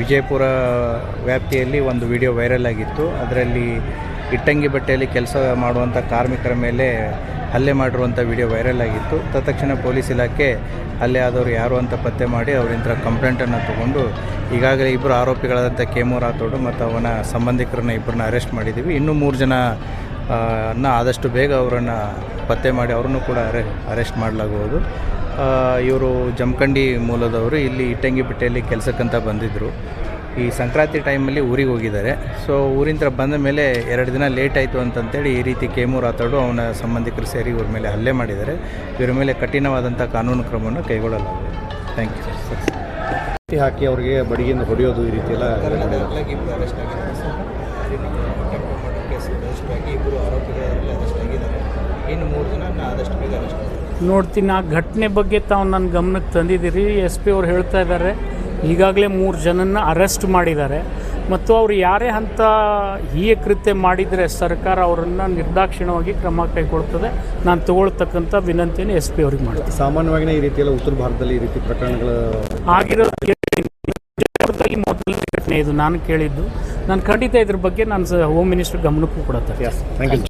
ವಿಜಯಪುರ ವ್ಯಾಪ್ತಿಯಲ್ಲಿ ಒಂದು video viral ಆಗಿತ್ತು. ಅದರಲ್ಲಿ ಇಟ್ಟಂಗಿ ಬಟ್ಟೆಯಲ್ಲಿ ಕೆಲಸ ಮಾಡುವಂಥ ಕಾರ್ಮಿಕರ ಮೇಲೆ ಹಲ್ಲೆ ಮಾಡಿರುವಂಥ ವಿಡಿಯೋ ವೈರಲ್ ಆಗಿತ್ತು. ತತ್ಕ್ಷಣ ಪೊಲೀಸ್ ಇಲಾಖೆ ಹಲ್ಲೆ ಆದವರು ಯಾರು ಅಂತ ಪತ್ತೆ ಮಾಡಿ ಅವರಿಂದ ಕಂಪ್ಲೇಂಟನ್ನು ತಗೊಂಡು ಈಗಾಗಲೇ ಇಬ್ಬರು ಆರೋಪಿಗಳಾದಂಥ ಕೆಮು ರಾಥೋಡು ಮತ್ತು ಅವನ ಸಂಬಂಧಿಕರನ್ನ ಇಬ್ಬರನ್ನ ಅರೆಸ್ಟ್ ಮಾಡಿದ್ದೀವಿ ಇನ್ನೂ ಮೂರು ಜನ ಆದಷ್ಟು ಬೇಗ ಅವರನ್ನು ಪತ್ತೆ ಮಾಡಿ ಅವ್ರನ್ನೂ ಕೂಡ ಅರೆ, ಅರೆಸ್ಟ್ ಮಾಡಲಾಗುವುದು. ಇವರು ಜಮಖಂಡಿ ಮೂಲದವರು ಇಲ್ಲಿ ಇಟ್ಟಂಗಿಪೇಟೆಯಲ್ಲಿ ಕೆಲಸಕ್ಕಂತ ಬಂದಿದ್ದರು ಈ ಸಂಕ್ರಾಂತಿ ಟೈಮಲ್ಲಿ ಊರಿಗೆ ಹೋಗಿದ್ದಾರೆ. ಸೊ ಊರಿಂದ ಬಂದ ಮೇಲೆ ಎರಡು ದಿನ ಲೇಟ್ ಆಯಿತು ಅಂತಂತೇಳಿ ಈ ರೀತಿ ಕೇಮು ರಾತಾಡು ಅವನ ಸಂಬಂಧಿಕರು ಸೇರಿ ಇವ್ರ ಮೇಲೆ ಹಲ್ಲೆ ಮಾಡಿದ್ದಾರೆ. ಇವ್ರ ಮೇಲೆ ಕಠಿಣವಾದಂಥ ಕಾನೂನು ಕ್ರಮವನ್ನು ಕೈಗೊಳ್ಳಲಾಗಿದೆ. ಥ್ಯಾಂಕ್ ಯು ಕಟ್ಟಿ ಹಾಕಿ ಅವರಿಗೆ ಬಡಿಗೆಯಿಂದ ಹೊಡೆಯೋದು ಈ ರೀತಿ ಎಲ್ಲ ಇಬ್ಬರು ಅರೆಸ್ಟ್ ಆಗಿದ್ದಾರೆ ಇನ್ನು ಮೂರು ಜನ ಆದಷ್ಟು ಬೇಗ ಅರೆಸ್ಟ್ ನೋಡ್ತೀನಿ. ಆ ಘಟನೆ ಬಗ್ಗೆ ತಾವು ನನ್ನ ಗಮನಕ್ಕೆ ತಂದಿದ್ದೀರಿ. ಎಸ್ ಪಿ ಅವ್ರು ಹೇಳ್ತಾ ಇದ್ದಾರೆ ಈಗಾಗಲೇ ಮೂರು ಜನನ ಅರೆಸ್ಟ್ ಮಾಡಿದ್ದಾರೆ. ಮತ್ತು ಅವರು ಯಾರೇ ಅಂತ ಹೀಯ ಕೃತ್ಯ ಮಾಡಿದರೆ ಸರ್ಕಾರ ಅವರನ್ನು ನಿರ್ದಾಕ್ಷಿಣ್ಯವಾಗಿ ಕ್ರಮ ಕೈಗೊಳ್ತದೆ. ನಾನು ತಗೊಳ್ತಕ್ಕಂಥ ವಿನಂತಿಯನ್ನು ಎಸ್ ಪಿ ಅವ್ರಿಗೆ ಮಾಡ್ತೀನಿ. ಸಾಮಾನ್ಯವಾಗಿ ಈ ರೀತಿಯಲ್ಲ ಉತ್ತರ ಭಾರತದಲ್ಲಿ ಈ ರೀತಿ ಪ್ರಕರಣಗಳು. ವಿಜಯಪುರದಲ್ಲಿ ಮೊದಲನೇ ಘಟನೆ ಇದು. ನಾನು ಕೇಳಿದ್ದು. ನಾನು ಖಂಡಿತ ಇದ್ರ ಬಗ್ಗೆ ನಾನು ಹೋಮ್ ಮಿನಿಸ್ಟರ್ ಗಮನಕ್ಕೂ ಕೊಡುತ್ತೆ ಥ್ಯಾಂಕ್ ಯು